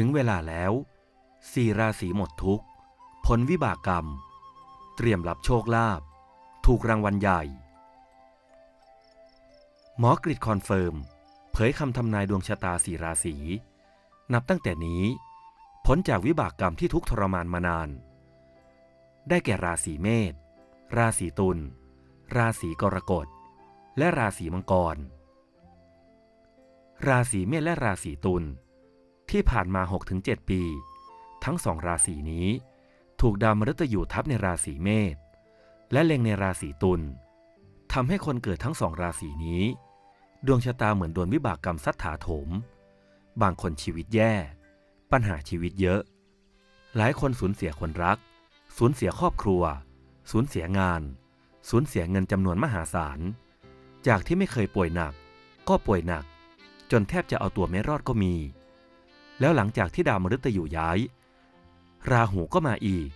ถึงเวลาแล้วสี่ราศีหมดทุกข์ผลวิบากกรรม เตรียมรับโชคลาภถูกรางวัลใหญ่ หมอกริดคอนเฟิร์ม เผยคำทำนายดวงชะตาสี่ราศี นับตั้งแต่นี้ พ้นจากวิบากกรรมที่ทุกทรมานมานาน ได้แก่ราศีเมษ ราศีตุล ราศีกรกฎ และราศีมังกร ราศีเมษและราศีตุล ที่ผ่านมา 6-7 ปี ทั้งสองราศีนี้ ถูกดาวมฤตยูทับในราศีเมษและเล็งในราศีตุลทำให้คนเกิดทั้งสองราศีนี้ ดวงชะตาเหมือนโดนวิบากกรรมซัดถาโถม บางคนชีวิตแย่ ปัญหาชีวิตเยอะ หลายคนสูญเสียคนรัก สูญเสียครอบครัว สูญเสียงาน สูญเสียเงินจำนวนมหาศาล จากที่ไม่เคยป่วยหนัก ก็ป่วยหนัก จนแทบจะเอาตัวไม่รอดก็มี แล้วหลังจากที่ดาวมฤตยูย้าย ราหูก็มาอีก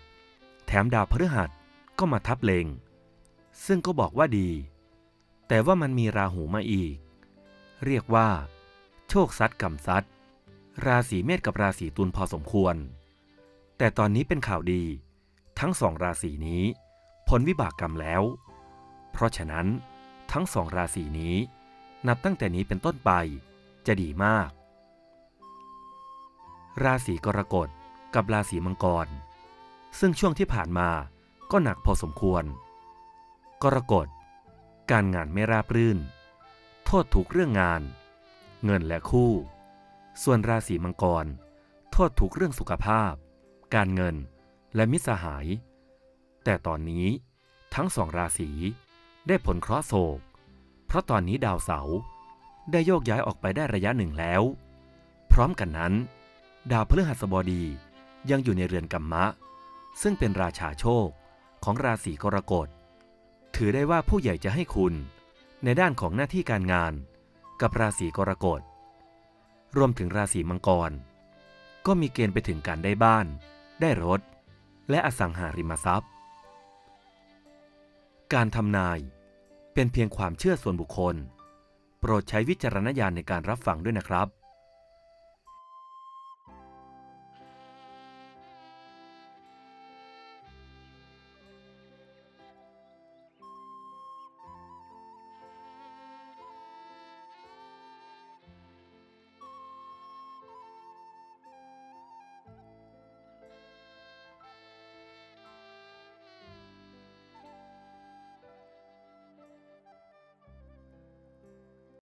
แถมดาวพฤหัสก็มาทับเลง ซึ่งก็บอกว่าดี แต่ว่ามันมีราหูมาอีก เรียกว่า โชคซัดกรรมซัดราศีเมษกับราศีตุลพอสมควร แต่ตอนนี้เป็นข่าวดี ทั้งสองราศีนี้พ้นวิบากกรรมแล้ว เพราะฉะนั้นทั้งสองราศีนี้ นับตั้งแต่นี้เป็นต้นไปจะดีมาก ราศีกรกฎกับราศีมังกร ซึ่งช่วงที่ผ่านมาก็หนักพอสมควร กรกฎ การงานไม่ราบรื่น โทษถูกเรื่องงาน เงินและคู่ ส่วนราศีมังกร โทษถูกเรื่องสุขภาพ การเงินและมิตรสหาย แต่ตอนนี้ทั้งสองราศีได้ผลเคราะห์โศก เพราะตอนนี้ดาวเสาร์ได้โยกย้ายออกไปได้ระยะหนึ่งแล้ว พร้อมกันนั้น ดาวพฤหัสบดียังอยู่ในเรือนกัมมะ ซึ่งเป็นราชาโชคของราศีกรกฎ ถือได้ว่าผู้ใหญ่จะให้คุณในด้านของหน้าที่การงานกับราศีกรกฎ รวมถึงราศีมังกร ก็มีเกณฑ์ไปถึงการได้บ้าน ได้รถ และอสังหาริมทรัพย์ การทำนายเป็นเพียงความเชื่อส่วนบุคคล โปรดใช้วิจารณญาณในการรับฟังด้วยนะครับ